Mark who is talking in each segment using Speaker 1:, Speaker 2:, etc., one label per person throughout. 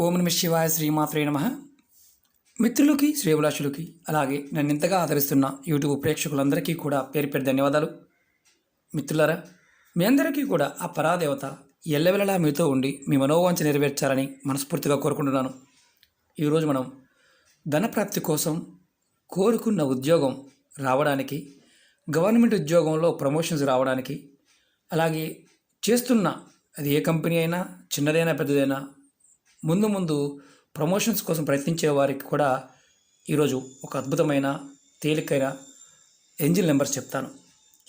Speaker 1: ఓం నమ శివాయ శ్రీమాత్రే నమ. మిత్రులకి శ్రేభిలాషులకి అలాగే నన్ను ఇంతగా ఆదరిస్తున్న యూట్యూబ్ ప్రేక్షకులందరికీ కూడా పేరు పేరు ధన్యవాదాలు. మిత్రులారా మీ అందరికీ కూడా ఆ పరాదేవత ఎల్లవెల్లలా మీతో ఉండి మీ మనోవాంఛ నెరవేర్చాలని మనస్ఫూర్తిగా కోరుకుంటున్నాను. ఈరోజు మనం ధనప్రాప్తి కోసం కోరుకున్న ఉద్యోగం రావడానికి గవర్నమెంట్ ఉద్యోగంలో ప్రమోషన్స్ రావడానికి అలాగే చేస్తున్న అది ఏ కంపెనీ అయినా చిన్నదైనా పెద్దదైనా ముందు ముందు ప్రమోషన్స్ కోసం ప్రయత్నించే వారికి కూడా ఈరోజు ఒక అద్భుతమైన తేలికైన ఎంజిల్ నెంబర్స్ చెప్తాను.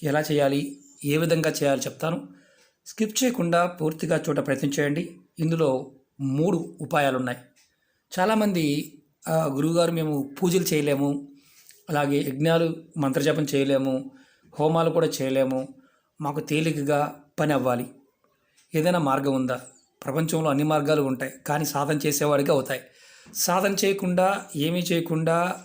Speaker 1: ఎలా చేయాలి? ఏ విధంగా చేయాలి చెప్తాను. స్కిప్ చేయకుండా పూర్తిగా చూడ ప్రయత్నం చేయండి. ఇందులో మూడు ఉపాయాలు ఉన్నాయి చాలామంది "ఆ, గురువుగారు మేము పూజలు చేయలేము. అలాగే యజ్ఞాలు మంత్రజపం చేయలేము. హోమాలు కూడా చేయలేము. మాకు తేలికగా పని అవ్వాలి. ఏదైనా మార్గం ఉందా? ప్రపంచంలో అన్ని మార్గాలు ఉంటాయి కానీ సాధన చేసేవాడికి అవుతాయి. సాధన చేయకుండా ఏమీ చేయకుండా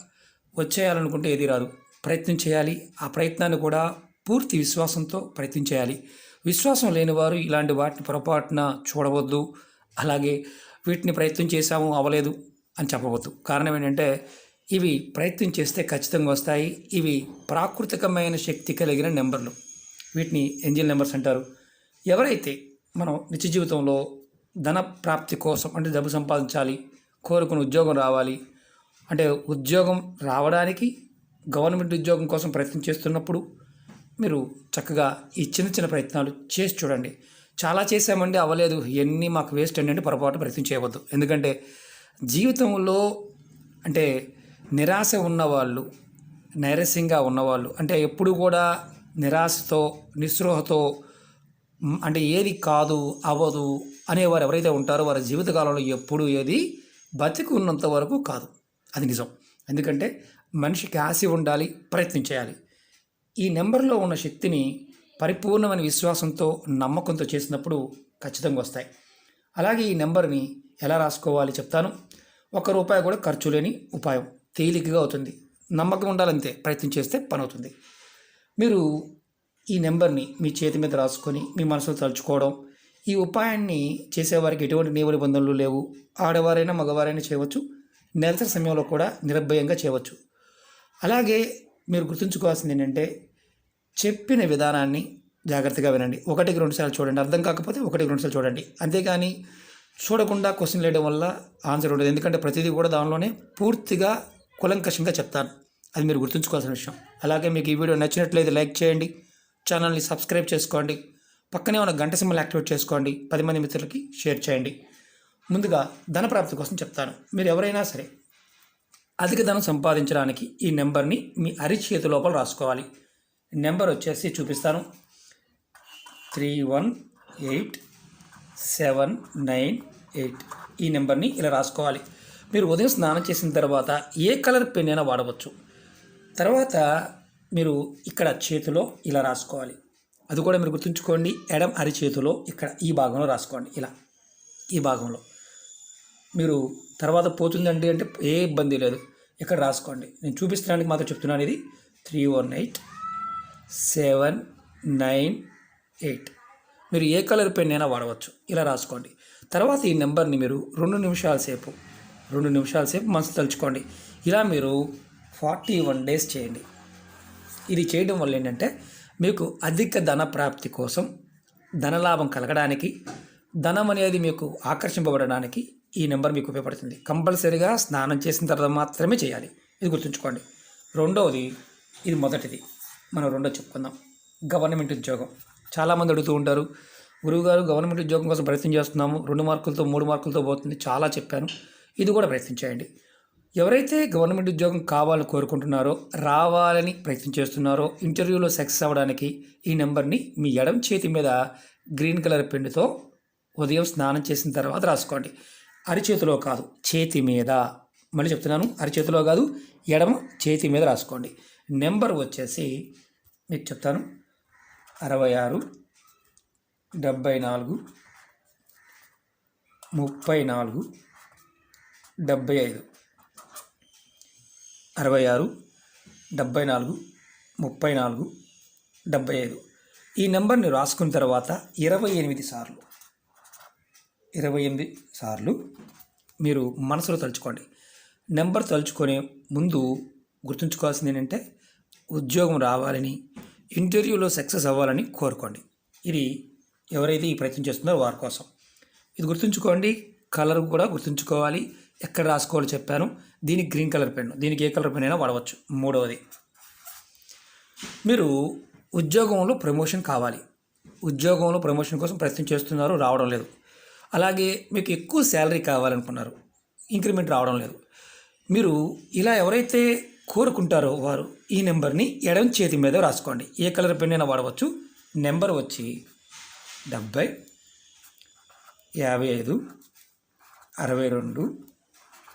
Speaker 1: వచ్చేయాలనుకుంటే ఏది రాదు. ప్రయత్నం చేయాలి. ఆ ప్రయత్నాన్ని కూడా పూర్తి విశ్వాసంతో ప్రయత్నం చేయాలి. విశ్వాసం లేనివారు ఇలాంటి వాటిని పొరపాటున చూడవద్దు. అలాగే వీటిని ప్రయత్నం చేశాము అవ్వలేదు అని చెప్పవద్దు. కారణం ఏంటంటే ఇవి ప్రయత్నం చేస్తే ఖచ్చితంగా వస్తాయి. ఇవి ప్రాకృతికమైన శక్తి కలిగిన నెంబర్లు. వీటిని ఎంజిల్ నెంబర్స్ అంటారు. ఎవరైతే మనం నిత్య జీవితంలో ధన ప్రాప్తి కోసం అంటే డబ్బు సంపాదించాలి కోరుకున్న ఉద్యోగం రావాలి. అంటే ఉద్యోగం రావడానికి గవర్నమెంట్ ఉద్యోగం కోసం ప్రయత్నం చేస్తున్నప్పుడు మీరు చక్కగా ఈ చిన్న చిన్న ప్రయత్నాలు చేసి చూడండి. చాలా చేసామండి అవ్వలేదు. ఇవన్నీ మాకు వేస్ట్ అండి అంటే పొరపాటు ప్రయత్నం చేయవద్దు. ఎందుకంటే జీవితంలో అంటే నిరాశ ఉన్నవాళ్ళు నైరస్యంగా ఉన్నవాళ్ళు అంటే ఎప్పుడు కూడా నిరాశతో నిస్పృహతో అంటే ఏది కాదు అవ్వదు అనేవారు ఎవరైతే ఉంటారో వారి జీవితకాలంలో ఎప్పుడు ఏది బతికి ఉన్నంత వరకు కాదు. అది నిజం. ఎందుకంటే మనిషికి ఆశ ఉండాలి ప్రయత్నం చేయాలి. ఈ నెంబర్లో ఉన్న శక్తిని పరిపూర్ణమైన విశ్వాసంతో నమ్మకంతో చేసినప్పుడు ఖచ్చితంగా వస్తాయి. అలాగే ఈ నెంబర్ని ఎలా రాసుకోవాలి చెప్తాను. ఒక్క రూపాయి కూడా ఖర్చు లేని ఉపాయం. తేలికగా అవుతుంది. నమ్మకం ఉండాలంతే. ప్రయత్నం చేస్తే పని అవుతుంది. మీరు ఈ నెంబర్ని మీ చేతి మీద రాసుకొని మీ మనసులో తలుచుకోవడం ఈ ఉపాయాన్ని చేసేవారికి ఎటువంటి నియమ నిబంధనలు లేవు. ఆడవారైనా మగవారైనా చేయవచ్చు. నిరసన సమయంలో కూడా నిర్భయంగా చేయవచ్చు. అలాగే మీరు గుర్తుంచుకోవాల్సింది ఏంటంటే చెప్పిన విధానాన్ని జాగ్రత్తగా వినండి. ఒకటికి రెండు సార్లు చూడండి. అర్థం కాకపోతే ఒకటికి రెండు సార్లు చూడండి. అంతేగాని చూడకుండా క్వశ్చన్ వేయడం వల్ల ఆన్సర్ ఉండదు. ఎందుకంటే ప్రతిదీ కూడా దానిలోనే పూర్తిగా కులంకషంగా చెప్తాను అది మీరు గుర్తుంచుకోవాల్సిన విషయం. అలాగే మీకు ఈ వీడియో నచ్చినట్లయితే లైక్ చేయండి. ఛానల్ని సబ్స్క్రైబ్ చేసుకోండి. పక్కనే ఉన్న గంట సింబల్ యాక్టివేట్ చేసుకోండి. పది మంది మిత్రులకి షేర్ చేయండి. ముందుగా ధన ప్రాప్తి కోసం చెప్తాను. మీరు ఎవరైనా సరే అధిక ధనం సంపాదించడానికి ఈ నెంబర్ని మీ అరిచేతి లోపల రాసుకోవాలి. నెంబర్ వచ్చేసి చూపిస్తాను. Three one eight seven nine eight. ఈ నెంబర్ని ఇలా రాసుకోవాలి. మీరు ఉదయం స్నానం చేసిన తర్వాత ఏ కలర్ పెన్ అయినా వాడవచ్చు. తర్వాత మీరు ఇక్కడ చేతిలో ఇలా రాసుకోవాలి. అది కూడా మీరు గుర్తుంచుకోండి. ఎడం అరిచేతిలో ఇక్కడ ఈ భాగంలో రాసుకోండి. ఇలా ఈ భాగంలో. మీరు తర్వాత పోతుందండి అంటే ఏ ఇబ్బంది లేదు. ఇక్కడ రాసుకోండి. నేను చూపిస్తున్నానికి మాత్రం చెప్తున్నాను ఇది. Three one eight seven nine eight. మీరు ఏ కలర్ పెన్ అయినా వాడవచ్చు. ఇలా రాసుకోండి. తర్వాత ఈ నెంబర్ని మీరు రెండు నిమిషాల సేపు రెండు నిమిషాల సేపు మనసు తలుచుకోండి. ఇలా మీరు ఫార్టీ వన్ డేస్ చేయండి. ఇది చేయడం వల్ల ఏంటంటే మీకు అధిక ధన ప్రాప్తి కోసం ధనలాభం కలగడానికి ధనం అనేది మీకు ఆకర్షింపబడడానికి ఈ నెంబర్ మీకు ఉపయోగపడుతుంది. కంపల్సరీగా స్నానం చేసిన తర్వాత మాత్రమే చేయాలి. ఇది గుర్తుంచుకోండి. రెండవది ఇది మొదటిది. మనం రెండో చెప్పుకుందాం. గవర్నమెంట్ ఉద్యోగం. చాలామంది అడుగుతూ ఉంటారు గురువుగారు గవర్నమెంట్ ఉద్యోగం కోసం ప్రయత్నం చేస్తున్నాము. రెండు మార్కులతో మూడు మార్కులతో పోతుంది. చాలా చెప్పాను. ఇది కూడా ప్రయత్నం చేయండి. ఎవరైతే గవర్నమెంట్ ఉద్యోగం కావాలని కోరుకుంటున్నారో రావాలని ప్రయత్నం చేస్తున్నారో ఇంటర్వ్యూలో సక్సెస్ అవ్వడానికి ఈ నెంబర్ని మీ ఎడం చేతి మీద గ్రీన్ కలర్ పెన్నుతో ఉదయం స్నానం చేసిన తర్వాత రాసుకోండి. అరిచేతిలో కాదు చేతి మీద. మళ్ళీ చెప్తున్నాను అరిచేతిలో కాదు ఎడమ చేతి మీద రాసుకోండి. నెంబర్ వచ్చేసి మీకు చెప్తాను అరవై ఆరు డెబ్భై నాలుగు ముప్పై నాలుగు డెబ్భై ఐదు అరవై ఆరు డెబ్భై నాలుగు ముప్పై నాలుగు డెబ్భై ఐదు ఈ నెంబర్ని రాసుకున్న తర్వాత ఇరవై ఎనిమిది సార్లు ఇరవై ఎనిమిది సార్లు మీరు మనసులో తలుచుకోండి. నెంబర్ తలుచుకునే ముందు గుర్తుంచుకోవాల్సింది ఏంటంటే ఉద్యోగం రావాలని ఇంటర్వ్యూలో సక్సెస్ అవ్వాలని కోరుకోండి. ఇది ఎవరైతే ఈ ప్రయత్నం చేస్తున్నారో వారి కోసం. ఇది గుర్తుంచుకోండి కలర్ కూడా గుర్తుంచుకోవాలి ఎక్కడ రాసుకోవాలో చెప్పాను. దీనికి గ్రీన్ కలర్ పెన్ దీనికి ఏ కలర్ పెన్ అయినా వాడవచ్చు. మూడవది మీరు ఉద్యోగంలో ప్రమోషన్ కావాలి. ఉద్యోగంలో ప్రమోషన్ కోసం ప్రయత్నం చేస్తున్నారు రావడం లేదు. అలాగే మీకు ఎక్కువ శాలరీ కావాలనుకున్నారు ఇంక్రిమెంట్ రావడం లేదు. మీరు ఇలా ఎవరైతే కోరుకుంటారో వారు ఈ నెంబర్ని ఎడం చేతి మీద రాసుకోండి. ఏ కలర్ పెన్ అయినా వాడవచ్చు. నెంబర్ వచ్చి డెబ్బై యాభై ఐదు అరవై రెండు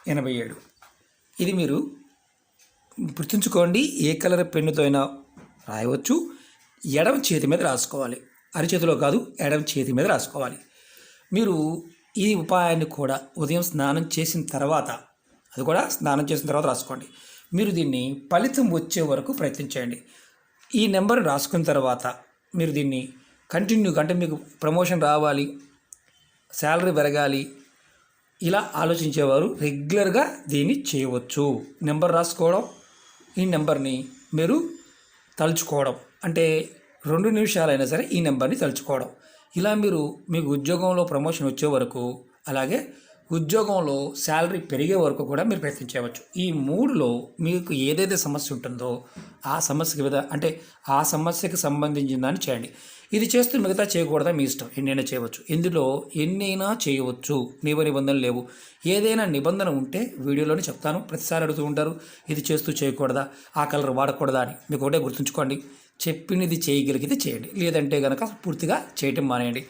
Speaker 1: ఎనభై ఏడు. ఇది మీరు గుర్తుంచుకోండి ఏ కలర్ పెన్నుతో అయినా రాయవచ్చు. ఎడమ చేతి మీద రాసుకోవాలి. అరిచేతిలో కాదు ఎడమ చేతి మీద రాసుకోవాలి. మీరు ఈ ఉపాయాన్ని కూడా ఉదయం స్నానం చేసిన తర్వాత అది కూడా స్నానం చేసిన తర్వాత రాసుకోండి. మీరు దీన్ని ఫలితం వచ్చే వరకు ప్రయత్నించండి ఈ నెంబర్ రాసుకున్న తర్వాత మీరు దీన్ని కంటిన్యూగా అంటే మీకు ప్రమోషన్ రావాలి శాలరీ పెరగాలి ఇలా ఆలోచించేవారు రెగ్యులర్గా దీన్ని చేయవచ్చు. నెంబర్ రాసుకోవడం ఈ నెంబర్ని మీరు తలుచుకోవడం అంటే రెండు నిమిషాలైనా సరే ఈ నెంబర్ని తలుచుకోవడం. ఇలా మీరు మీకు ఉద్యోగంలో ప్రమోషన్ వచ్చే వరకు అలాగే ఉద్యోగంలో శాలరీ పెరిగే వరకు కూడా మీరు ప్రయత్నం చేయవచ్చు. ఈ మూడులో మీకు ఏదైతే సమస్య ఉంటుందో ఆ సమస్యకి విధ అంటే ఆ సమస్యకి సంబంధించిన దాన్ని చేయండి. ఇది చేస్తూ మిగతా చేయకూడదా? మీ ఇష్టం. ఎన్నైనా చేయవచ్చు. ఇందులో ఎన్నైనా చేయవచ్చు. నియమ నిబంధనలు లేవు. ఏదైనా నిబంధన ఉంటే వీడియోలోనే చెప్తాను. ప్రతిసారి అడుగుతూ ఉంటారు. ఇది చేస్తూ చేయకూడదా? ఆ కలర్ వాడకూడదా అని. మీకు ఒకటే గుర్తుంచుకోండి. చెప్పినది చేయగలిగితే చేయండి. లేదంటే కనుక పూర్తిగా చేయటం మానేయండి.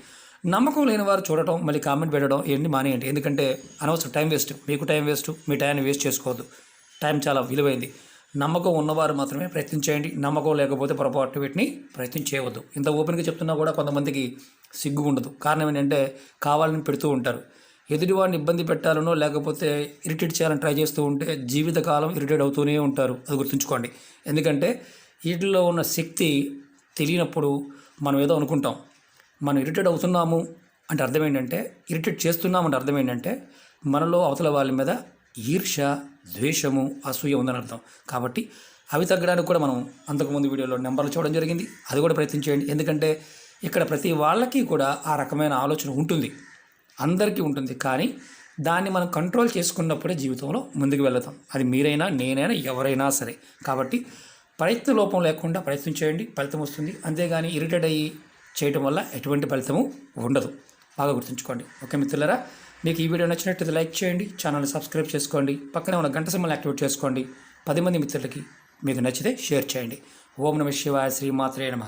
Speaker 1: నమ్మకం లేని వారు చూడటం మళ్ళీ కామెంట్ పెట్టడం ఇవన్నీ మానేయండి. ఎందుకంటే అనవసరం టైం వేస్ట్. మీకు టైం వేస్ట్ మీ టైంని వేస్ట్ చేసుకోవద్దు. టైం చాలా విలువైంది. నమ్మకం ఉన్నవారు మాత్రమే ప్రయత్నం చేయండి. నమ్మకం లేకపోతే పొరపాటు వీటిని ప్రయత్నం చేయవద్దు. ఇంత ఓపెన్గా చెప్తున్నా కూడా కొంతమందికి సిగ్గు ఉండదు. కారణం ఏంటంటే కావాలని పెడుతూ ఉంటారు. ఎదుటివాడిని ఇబ్బంది పెట్టాలనో లేకపోతే ఇరిటేట్ చేయాలని ట్రై చేస్తూ ఉంటే జీవితకాలం ఇరిటేట్ అవుతూనే ఉంటారు. అది గుర్తుంచుకోండి. ఎందుకంటే వీటిలో ఉన్న శక్తి తెలియనప్పుడు మనం ఏదో అనుకుంటాం. మనం ఇరిటేట్ అవుతున్నాము అంటే అర్థం ఏంటంటే ఇరిటేట్ చేస్తున్నాము అంటే అర్థం ఏంటంటే మనలో అవతల వాళ్ళ మీద ఈర్ష ద్వేషము అసూయ ఉందని అర్థం. కాబట్టి అవి తగ్గడానికి కూడా మనం అంతకుముందు వీడియోలో నెంబర్లు చూడడం జరిగింది. అది కూడా ప్రయత్నించేయండి ఎందుకంటే ఇక్కడ ప్రతి వాళ్ళకి కూడా ఆ రకమైన ఆలోచన ఉంటుంది. అందరికీ ఉంటుంది. కానీ దాన్ని మనం కంట్రోల్ చేసుకున్నప్పుడే జీవితంలో ముందుకు వెళ్తాం. అది మీరైనా నేనైనా ఎవరైనా సరే. కాబట్టి ప్రయత్న లోపం లేకుండా ప్రయత్నం చేయండి. ఫలితం వస్తుంది. అంతేగాని ఇరిటేట్ అయ్యి చేయటం వల్ల ఎటువంటి ఫలితము ఉండదు. బాగా గుర్తుంచుకోండి. ఓకే మిత్రులరా? మీకు ఈ వీడియో నచ్చినట్లయితే లైక్ చేయండి ఛానల్ని సబ్స్క్రైబ్ చేసుకోండి పక్కనే ఉన్న గంట సింబల్ యాక్టివేట్ చేసుకోండి. పది మంది మిత్రులకి మీకు నచ్చితే షేర్ చేయండి. ఓం నమ శివాయ శ్రీమాత్రే నమ.